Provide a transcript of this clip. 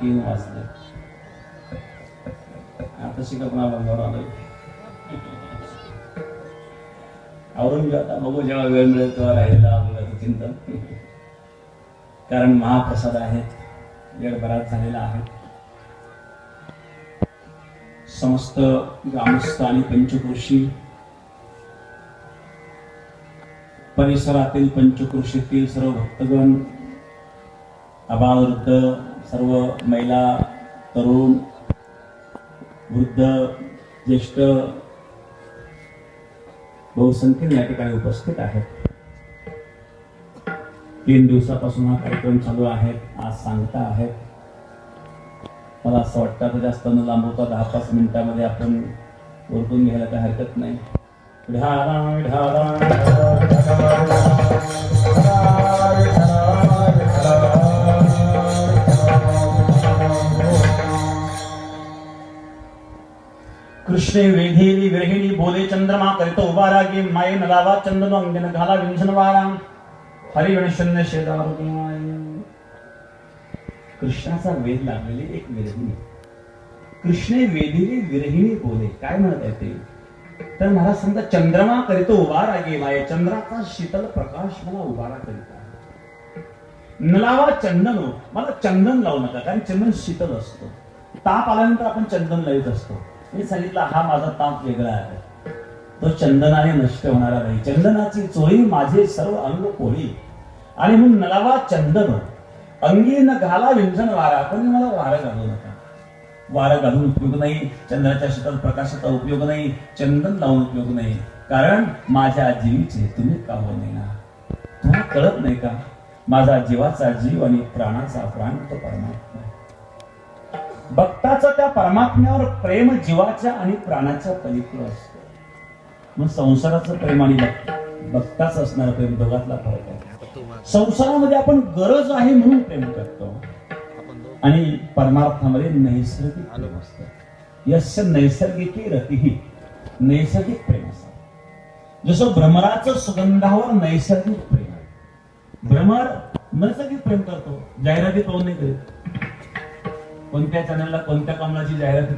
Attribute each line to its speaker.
Speaker 1: तीन वाजले. आता शिकपणा बंगावर आलोय आवरून घेऊ आता बघू जेव्हा वेळ मिळेल तेव्हा राहिलेला आपल्याला चिंतन. कारण महाप्रसाद आहेत. वेळ बराच झालेला आहे. समस्त ग्रामस्थ आणि पंचकृषी परिसरातील पंचकृषीतील सर्व भक्तगण अबावृद्ध सर्व महिला तरुण वृद्ध ज्येष्ठ बहुसंख्येने या ठिकाणी उपस्थित आहेत. तीन दिवसापासून हा कार्यक्रम चालू आहे आज सांगता आहेत. मला असं वाटतं आता जास्त न लांबवता दहा पाच मिनिटामध्ये आपण ओळखून घ्यायला काही हरकत नाही. ढाला, ढाला, कृष्णे वेधेरी विरहिणी बोले चंद्रमा करीतो उभा रागे माये नलावा चंदन अंगन घाला विंझन वारा हरी गणशन्य शेदार कृष्णाचा वेध लागलेली एक विरहिणी. कृष्णे वेधिली विरहिणी बोले काय म्हणत आहे ते? तर मला समजा चंद्रमा करीतो उभा रागे माये चंद्राचा शीतल प्रकाश मला उभारा करीत आहे. नलावा चंदन मला चंदन लावू नका कारण चंदन शीतल असतो. ताप आल्यानंतर आपण चंदन लावित असतो. मी सांगितलं हा माझा ताप वेगळा आहे. तो चंदनाने नष्ट होणारा नाही. चंदनाची चोळी माझे सर्व अंग कोळी आणि म्हणून नलावा चंदन अंगी न घाला विंजन वारा. पण मला वारं घालू नका. वारं घालून उपयोग नाही. चंद्राच्या शेतात प्रकाशाचा उपयोग नाही. चंदन लावून उपयोग नाही. कारण माझ्या जीवीचे तुम्ही का हो नाही ना तुम्हाला कळत नाही का? माझा जीवाचा जीव आणि प्राणाचा प्राण तो परमात्मा भक्ताचं त्या परमात्म्यावर प्रेम जीवाच्या आणि प्राणाच्या पलीकडे असत. मग संसाराचं प्रेम आणि भक्त- भक्ताचं असणारं प्रेम दोघातला फरक आहे. संसारामध्ये आपण गरज आहे म्हणून प्रेम करतो. आणि परमार्थामध्ये नैसर्गिक प्रेम असत. यश नैसर्गिकी रतीही नैसर्गिक प्रेम असतं. जसं भ्रमराचं सुगंधावर नैसर्गिक प्रेम आहे. भ्रमर नैसर्गिक प्रेम करतो. जाहिराती पाहून नाही करीत. कोणत्या चॅनलला कोणत्या कमलाची जाहिरात